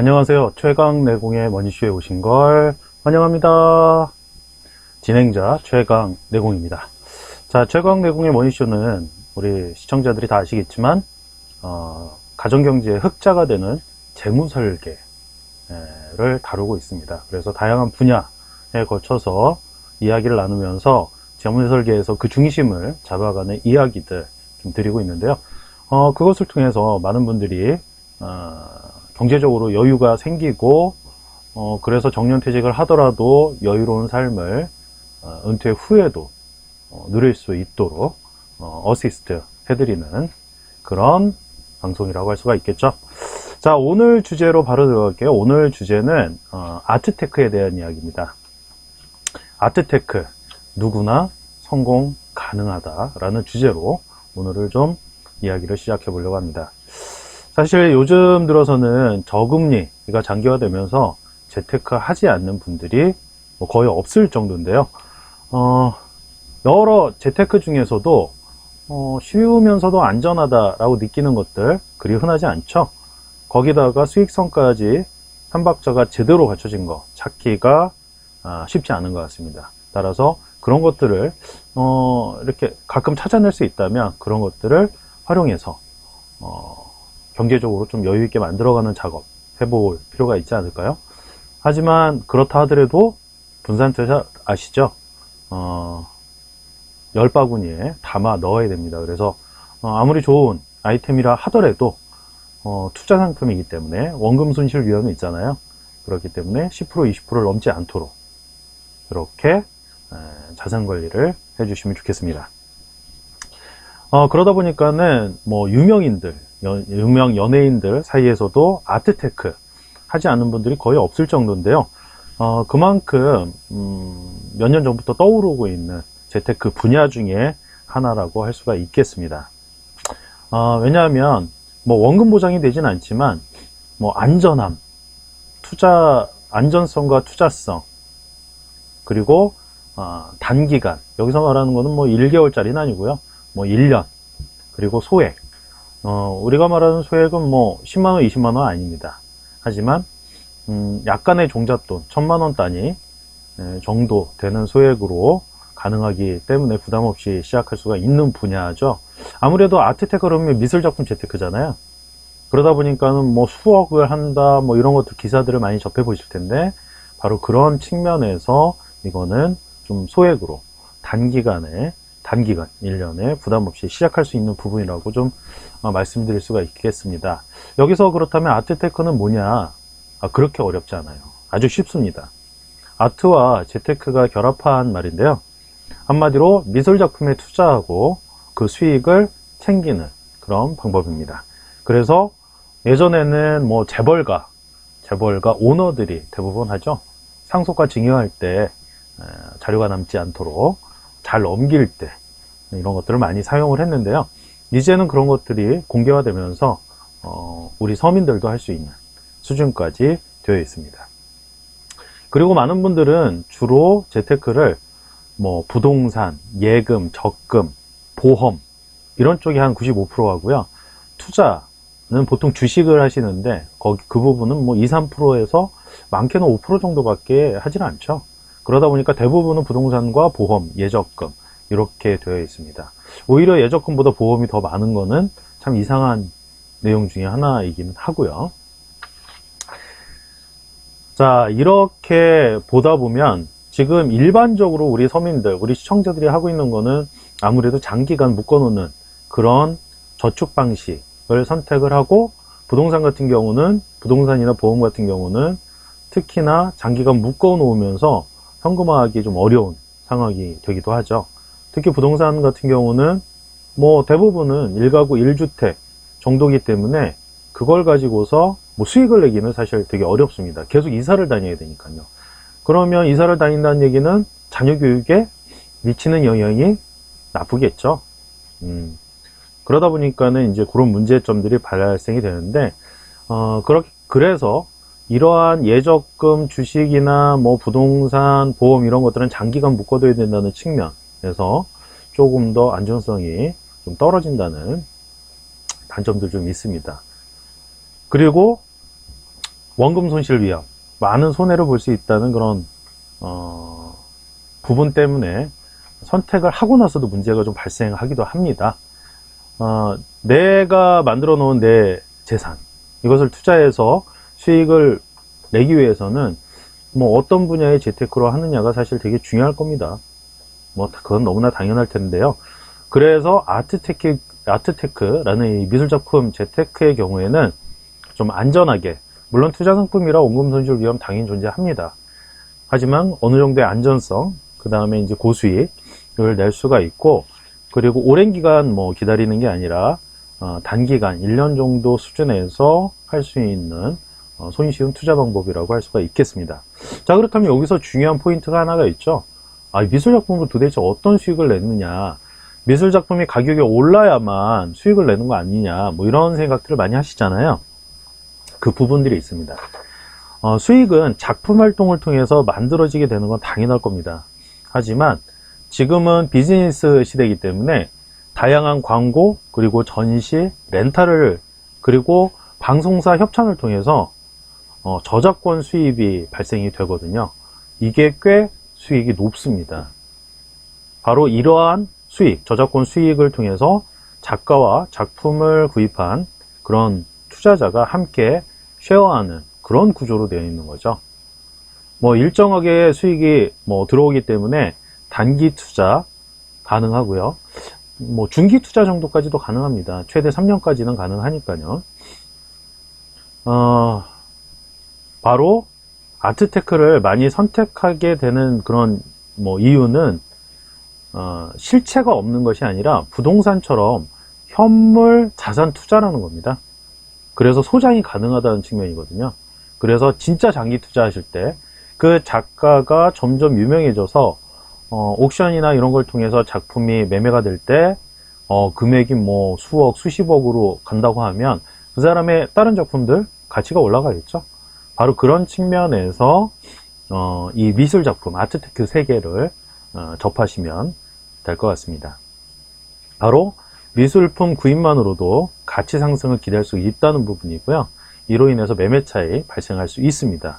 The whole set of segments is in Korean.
안녕하세요. 최강 내공의 머니쇼에 오신 걸 환영합니다. 진행자 최강 내공입니다. 자, 최강 내공의 머니쇼는 우리 시청자들이 다 아시겠지만, 어, 가정경제의 흑자가 되는 재무설계를 다루고 있습니다. 그래서 다양한 분야에 거쳐서 이야기를 나누면서 재무설계에서 그 중심을 잡아가는 이야기들 좀 드리고 있는데요. 어, 그것을 통해서 많은 분들이 어, 경제적으로 여유가 생기고 어, 그래서 정년퇴직을 하더라도 여유로운 삶을 어, 은퇴 후에도 어, 누릴 수 있도록 어, 어시스트 해드리는 그런 방송이라고 할 수가 있겠죠. 자 오늘 주제로 바로 들어갈게요. 오늘 주제는 어, 아트테크에 대한 이야기입니다. 아트테크 누구나 성공 가능하다 라는 주제로 오늘을 좀 이야기를 시작해 보려고 합니다. 사실 요즘 들어서는 저금리가 장기화되면서 재테크 하지 않는 분들이 뭐 거의 없을 정도인데요. 어, 여러 재테크 중에서도 어, 쉬우면서도 안전하다라고 느끼는 것들 그리 흔하지 않죠. 거기다가 수익성까지 삼박자가 제대로 갖춰진 거 찾기가 아, 쉽지 않은 것 같습니다. 따라서 그런 것들을 어, 이렇게 가끔 찾아낼 수 있다면 그런 것들을 활용해서 어, 경제적으로 좀 여유 있게 만들어가는 작업 해볼 필요가 있지 않을까요? 하지만 그렇다 하더라도 분산투자 아시죠? 어, 열 바구니에 담아 넣어야 됩니다. 그래서 어, 아무리 좋은 아이템이라 하더라도 어, 투자 상품이기 때문에 원금 손실 위험이 있잖아요. 그렇기 때문에 10% 20%를 넘지 않도록 이렇게 자산 관리를 해주시면 좋겠습니다. 어, 그러다 보니까는 뭐 유명인들, 연, 유명 연예인들 사이에서도 아트테크 하지 않은 분들이 거의 없을 정도인데요. 어, 그만큼 음, 몇 년 전부터 떠오르고 있는 재테크 분야 중에 하나라고 할 수가 있겠습니다. 어, 왜냐하면 뭐 원금 보장이 되진 않지만 뭐 안전함, 투자 안전성과 투자성 그리고 어, 단기간 여기서 말하는 거는 뭐 1개월짜리는 아니고요. 뭐 1년 그리고 소액 어, 우리가 말하는 소액은 뭐 10만원 20만원 아닙니다. 하지만 음, 약간의 종잣돈 1000만원 단위 에, 정도 되는 소액으로 가능하기 때문에 부담 없이 시작할 수가 있는 분야죠. 아무래도 아트테크 그러면 미술 작품 재테크잖아요. 그러다 보니까는 뭐 수억을 한다 뭐 이런 것들 기사들을 많이 접해 보실 텐데 바로 그런 측면에서 이거는 좀 소액으로 단기간에 단기간 1년에 부담 없이 시작할 수 있는 부분이라고 좀 어, 말씀드릴 수가 있겠습니다. 여기서 그렇다면 아트테크는 뭐냐? 아, 그렇게 어렵지 않아요. 아주 쉽습니다. 아트와 재테크가 결합한 말인데요. 한마디로 미술 작품에 투자하고 그 수익을 챙기는 그런 방법입니다. 그래서 예전에는 뭐 재벌가, 재벌가 오너들이 대부분 하죠. 상속과 증여할 때 자료가 남지 않도록 잘 넘길 때 이런 것들을 많이 사용을 했는데요. 이제는 그런 것들이 공개화되면서 어, 우리 서민들도 할 수 있는 수준까지 되어 있습니다. 그리고 많은 분들은 주로 재테크를 뭐 부동산, 예금, 적금, 보험 이런 쪽이 한 95% 하고요. 투자는 보통 주식을 하시는데 거기 그 부분은 뭐 2, 3%에서 많게는 5% 정도밖에 하지는 않죠. 그러다 보니까 대부분은 부동산과 보험, 예적금 이렇게 되어 있습니다. 오히려 예적금보다 보험이 더 많은 거는 참 이상한 내용 중에 하나이긴 하고요. 자, 이렇게 보다 보면 지금 일반적으로 우리 서민들, 우리 시청자들이 하고 있는 거는 아무래도 장기간 묶어놓는 그런 저축 방식을 선택을 하고 부동산 같은 경우는 부동산이나 보험 같은 경우는 특히나 장기간 묶어 놓으면서 현금화하기 좀 어려운 상황이 되기도 하죠. 특히 부동산 같은 경우는 뭐 대부분은 1가구 1주택 정도기 때문에 그걸 가지고서 뭐 수익을 내기는 사실 되게 어렵습니다. 계속 이사를 다녀야 되니까요. 그러면 이사를 다닌다는 얘기는 자녀 교육에 미치는 영향이 나쁘겠죠. 음, 그러다 보니까는 이제 그런 문제점들이 발생이 되는데, 어, 그렇, 그래서 이러한 예적금, 주식이나 뭐 부동산, 보험 이런 것들은 장기간 묶어둬야 된다는 측면에서 조금 더 안전성이 좀 떨어진다는 단점도 좀 있습니다. 그리고 원금 손실 위험, 많은 손해를 볼 수 있다는 그런 어, 부분 때문에 선택을 하고 나서도 문제가 좀 발생하기도 합니다. 어, 내가 만들어 놓은 내 재산, 이것을 투자해서 수익을 내기 위해서는 뭐 어떤 분야의 재테크로 하느냐가 사실 되게 중요할 겁니다. 뭐 그건 너무나 당연할 텐데요. 그래서 아트테크, 아트테크라는 이 미술작품 재테크의 경우에는 좀 안전하게, 물론 투자 상품이라 원금 손실 위험 당연히 존재합니다. 하지만 어느 정도의 안전성, 그 다음에 이제 고수익을 낼 수가 있고, 그리고 오랜 기간 뭐 기다리는 게 아니라, 어, 단기간 1년 정도 수준에서 할 수 있는 어, 손쉬운 투자 방법이라고 할 수가 있겠습니다. 자, 그렇다면 여기서 중요한 포인트가 하나가 있죠. 아, 미술작품으로 도대체 어떤 수익을 내느냐. 미술작품이 가격이 올라야만 수익을 내는 거 아니냐. 뭐 이런 생각들을 많이 하시잖아요. 그 부분들이 있습니다. 어, 수익은 작품 활동을 통해서 만들어지게 되는 건 당연할 겁니다. 하지만 지금은 비즈니스 시대이기 때문에 다양한 광고, 그리고 전시, 렌탈을, 그리고 방송사 협찬을 통해서 어, 저작권 수입이 발생이 되거든요. 이게 꽤 수익이 높습니다. 바로 이러한 수익, 저작권 수익을 통해서 작가와 작품을 구입한 그런 투자자가 함께 쉐어하는 그런 구조로 되어 있는 거죠. 뭐 일정하게 수익이 뭐 들어오기 때문에 단기 투자 가능하고요. 뭐 중기 투자 정도까지도 가능합니다. 최대 3년까지는 가능하니까요. 어, 바로 아트테크를 많이 선택하게 되는 그런 뭐 이유는 어, 실체가 없는 것이 아니라 부동산처럼 현물 자산 투자라는 겁니다. 그래서 소장이 가능하다는 측면이거든요. 그래서 진짜 장기 투자하실 때 그 작가가 점점 유명해져서 어, 옥션이나 이런 걸 통해서 작품이 매매가 될때 어, 금액이 뭐 수억, 수십억으로 간다고 하면 그 사람의 다른 작품들 가치가 올라가겠죠. 바로 그런 측면에서 어, 이 미술 작품, 아트테크 세계를 어, 접하시면 될 것 같습니다. 바로 미술품 구입만으로도 가치 상승을 기대할 수 있다는 부분이고요. 이로 인해서 매매 차이 발생할 수 있습니다.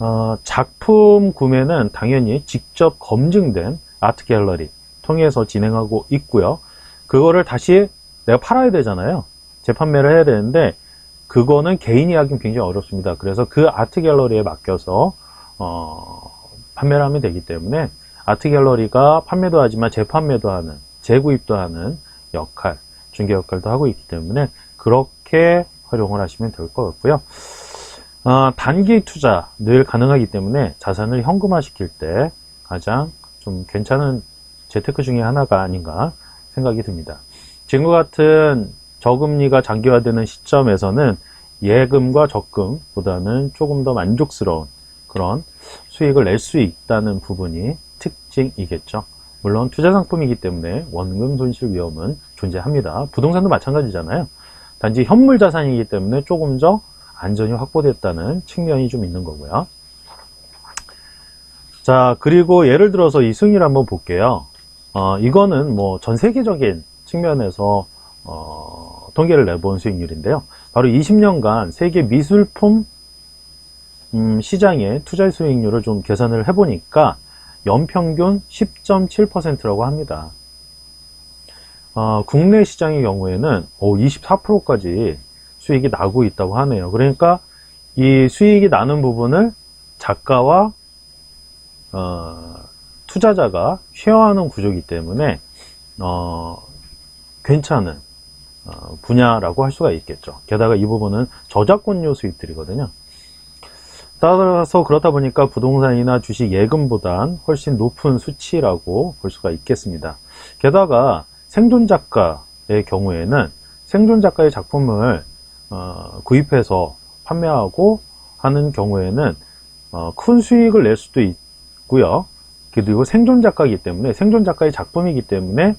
어, 작품 구매는 당연히 직접 검증된 아트 갤러리 통해서 진행하고 있고요. 그거를 다시 내가 팔아야 되잖아요. 재판매를 해야 되는데 그거는 개인이 하긴 굉장히 어렵습니다. 그래서 그 아트 갤러리에 맡겨서 어, 판매를 하면 되기 때문에 아트 갤러리가 판매도 하지만 재판매도 하는 재구입도 하는 역할, 중개 역할도 하고 있기 때문에 그렇게 활용을 하시면 될 것 같고요. 어, 단기 투자 늘 가능하기 때문에 자산을 현금화 시킬 때 가장 좀 괜찮은 재테크 중에 하나가 아닌가 생각이 듭니다. 지금과 같은 저금리가 장기화되는 시점에서는 예금과 적금보다는 조금 더 만족스러운 그런 수익을 낼 수 있다는 부분이 특징이겠죠. 물론 투자 상품이기 때문에 원금 손실 위험은 존재합니다. 부동산도 마찬가지잖아요. 단지 현물 자산이기 때문에 조금 더 안전이 확보됐다는 측면이 좀 있는 거고요. 자, 그리고 예를 들어서 이 승리를 한번 볼게요. 어, 이거는 뭐 전 세계적인 측면에서 어, 통계를 내본 수익률인데요. 바로 20년간 세계 미술품 음, 시장의 투자 수익률을 좀 계산을 해보니까 연평균 10.7%라고 합니다. 어, 국내 시장의 경우에는 24%까지 수익이 나고 있다고 하네요. 그러니까 이 수익이 나는 부분을 작가와 어, 투자자가 쉐어하는 구조이기 때문에 어, 괜찮은 어, 분야라고 할 수가 있겠죠. 게다가 이 부분은 저작권료 수익들이거든요. 따라서 그렇다 보니까 부동산이나 주식 예금보단 훨씬 높은 수치라고 볼 수가 있겠습니다. 게다가 생존 작가의 경우에는 생존 작가의 작품을 어, 구입해서 판매하고 하는 경우에는 어, 큰 수익을 낼 수도 있고요. 그리고 생존 작가이기 때문에 생존 작가의 작품이기 때문에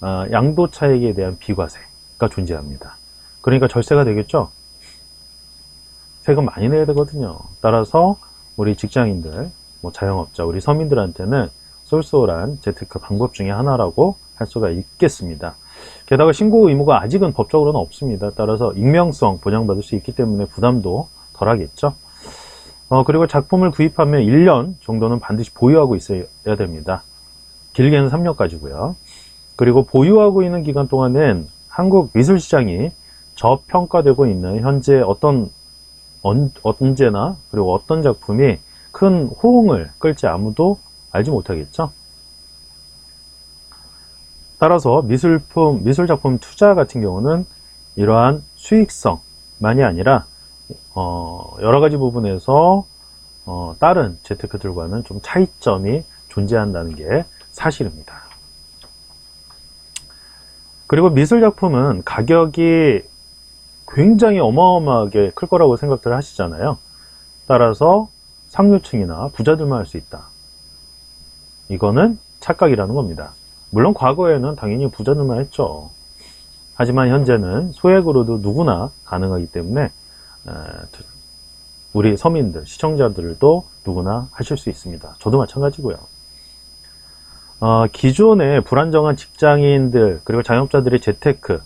어, 양도 차익에 대한 비과세 가 존재합니다. 그러니까 절세가 되겠죠. 세금 많이 내야 되거든요. 따라서 우리 직장인들, 뭐 자영업자, 우리 서민들한테는 쏠쏠한 재테크 방법 중에 하나라고 할 수가 있겠습니다. 게다가 신고 의무가 아직은 법적으로는 없습니다. 따라서 익명성 보장받을 수 있기 때문에 부담도 덜 하겠죠. 어, 그리고 작품을 구입하면 1년 정도는 반드시 보유하고 있어야 됩니다. 길게는 3년까지고요. 그리고 보유하고 있는 기간 동안은 한국 미술 시장이 저평가되고 있는 현재 어떤 언, 언제나 그리고 어떤 작품이 큰 호응을 끌지 아무도 알지 못하겠죠. 따라서 미술품, 미술작품 투자 같은 경우는 이러한 수익성만이 아니라 어, 여러 가지 부분에서 어, 다른 재테크들과는 좀 차이점이 존재한다는 게 사실입니다. 그리고 미술작품은 가격이 굉장히 어마어마하게 클 거라고 생각들 하시잖아요. 따라서 상류층이나 부자들만 할 수 있다. 이거는 착각이라는 겁니다. 물론 과거에는 당연히 부자들만 했죠. 하지만 현재는 소액으로도 누구나 가능하기 때문에 우리 서민들, 시청자들도 누구나 하실 수 있습니다. 저도 마찬가지고요. 어, 기존의 불안정한 직장인들 그리고 자영업자들의 재테크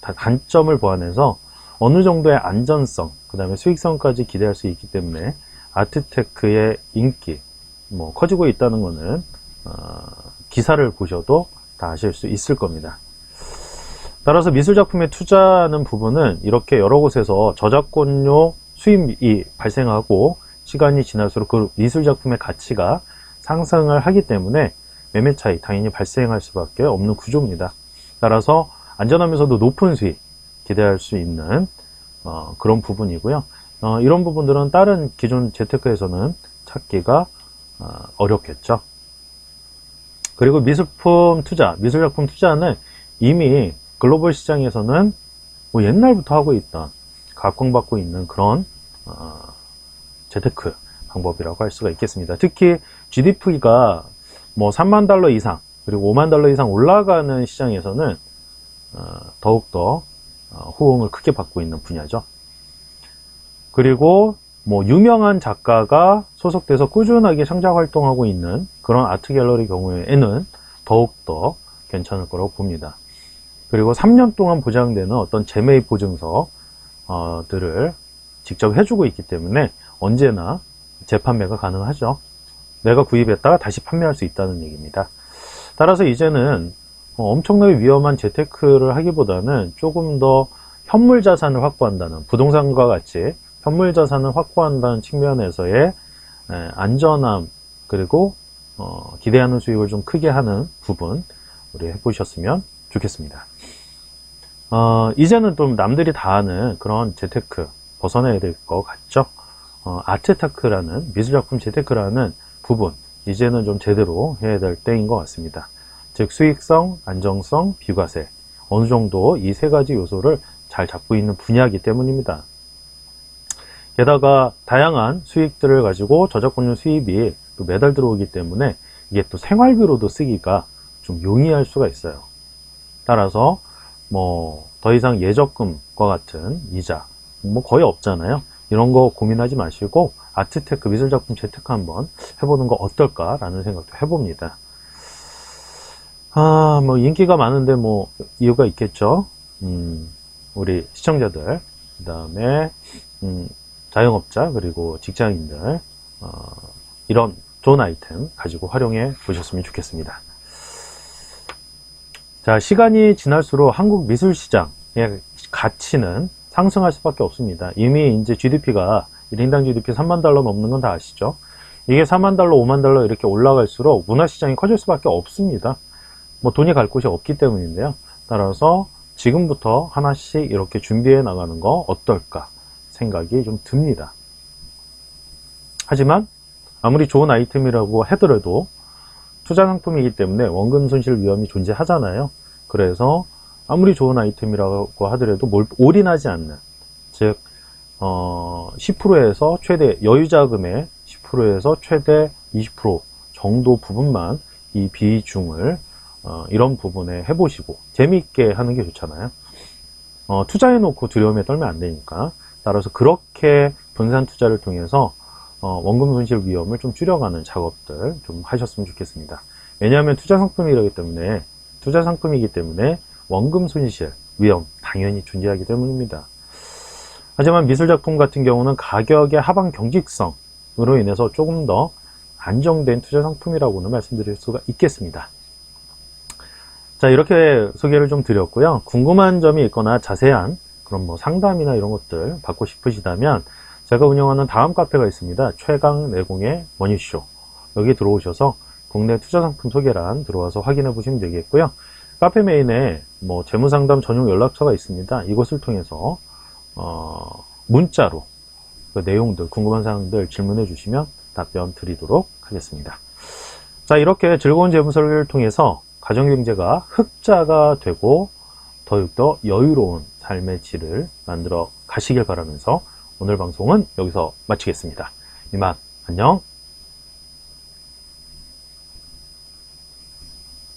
다 단점을 보완해서 어느 정도의 안전성, 그 다음에 수익성까지 기대할 수 있기 때문에 아트테크의 인기 뭐 커지고 있다는 것은 어, 기사를 보셔도 다 아실 수 있을 겁니다. 따라서 미술작품에 투자하는 부분은 이렇게 여러 곳에서 저작권료 수입이 발생하고 시간이 지날수록 그 미술작품의 가치가 상승을 하기 때문에 매매 차이 당연히 발생할 수밖에 없는 구조입니다. 따라서 안전하면서도 높은 수익 기대할 수 있는 어, 그런 부분이고요. 어, 이런 부분들은 다른 기존 재테크에서는 찾기가 어, 어렵겠죠. 그리고 미술품 투자, 미술작품 투자는 이미 글로벌 시장에서는 뭐 옛날부터 하고 있던 각광받고 있는 그런 어, 재테크 방법이라고 할 수가 있겠습니다. 특히 GDP가 뭐 3만 달러 이상 그리고 5만 달러 이상 올라가는 시장에서는 어, 더욱더 어, 호응을 크게 받고 있는 분야죠. 그리고 뭐 유명한 작가가 소속돼서 꾸준하게 창작 활동하고 있는 그런 아트 갤러리 경우에는 더욱더 괜찮을 거라고 봅니다. 그리고 3년 동안 보장되는 어떤 재매입 보증서들을 직접 해주고 있기 때문에 언제나 재판매가 가능하죠. 내가 구입했다가 다시 판매할 수 있다는 얘기입니다. 따라서 이제는 엄청나게 위험한 재테크를 하기보다는 조금 더 현물 자산을 확보한다는 부동산과 같이 현물 자산을 확보한다는 측면에서의 안전함 그리고 어, 기대하는 수익을 좀 크게 하는 부분 우리 해보셨으면 좋겠습니다. 어, 이제는 좀 남들이 다 아는 그런 재테크 벗어나야 될 것 같죠? 어, 아트테크라는 미술작품 재테크라는 부분 이제는 좀 제대로 해야 될 때인 것 같습니다. 즉 수익성, 안정성, 비과세 어느 정도 이 세 가지 요소를 잘 잡고 있는 분야이기 때문입니다. 게다가 다양한 수익들을 가지고 저작권료 수입이 또 매달 들어오기 때문에 이게 또 생활비로도 쓰기가 좀 용이할 수가 있어요. 따라서 뭐 더 이상 예적금과 같은 이자 뭐 거의 없잖아요. 이런 거 고민하지 마시고 아트테크 미술 작품 재테크 한번 해보는 거 어떨까라는 생각도 해봅니다. 아, 뭐 인기가 많은데 뭐 이유가 있겠죠. 음, 우리 시청자들, 그 다음에 음, 자영업자 그리고 직장인들 어, 이런 좋은 아이템 가지고 활용해 보셨으면 좋겠습니다. 자, 시간이 지날수록 한국 미술 시장의 가치는 상승할 수밖에 없습니다. 이미 이제 GDP가 1인당 GDP 3만 달러 넘는 건 다 아시죠? 이게 4만 달러, 5만 달러 이렇게 올라갈수록 문화 시장이 커질 수밖에 없습니다. 뭐 돈이 갈 곳이 없기 때문인데요. 따라서 지금부터 하나씩 이렇게 준비해 나가는 거 어떨까 생각이 좀 듭니다. 하지만 아무리 좋은 아이템이라고 하더라도 투자 상품이기 때문에 원금 손실 위험이 존재하잖아요. 그래서 아무리 좋은 아이템이라고 하더라도 뭘 올인하지 않는 즉 어, 10%에서 최대 여유자금의 10%에서 최대 20% 정도 부분만 이 비중을 어, 이런 부분에 해보시고 재미있게 하는 게 좋잖아요. 어, 투자해놓고 두려움에 떨면 안 되니까 따라서 그렇게 분산 투자를 통해서 어, 원금 손실 위험을 좀 줄여가는 작업들 좀 하셨으면 좋겠습니다. 왜냐하면 투자 상품이기 때문에 투자 상품이기 때문에 원금 손실 위험 당연히 존재하기 때문입니다. 하지만 미술작품 같은 경우는 가격의 하방 경직성으로 인해서 조금 더 안정된 투자 상품이라고는 말씀드릴 수가 있겠습니다. 자, 이렇게 소개를 좀 드렸고요. 궁금한 점이 있거나 자세한 그런 뭐 상담이나 이런 것들 받고 싶으시다면 제가 운영하는 다음 카페가 있습니다. 최강 내공의 머니쇼. 여기 들어오셔서 국내 투자 상품 소개란 들어와서 확인해 보시면 되겠고요. 카페 메인에 뭐 재무상담 전용 연락처가 있습니다. 이것을 통해서 어, 문자로 그 내용들 궁금한 사항들 질문해 주시면 답변 드리도록 하겠습니다. 자 이렇게 즐거운 재무설계를 통해서 가정경제가 흑자가 되고 더욱더 여유로운 삶의 질을 만들어 가시길 바라면서 오늘 방송은 여기서 마치겠습니다. 이만 안녕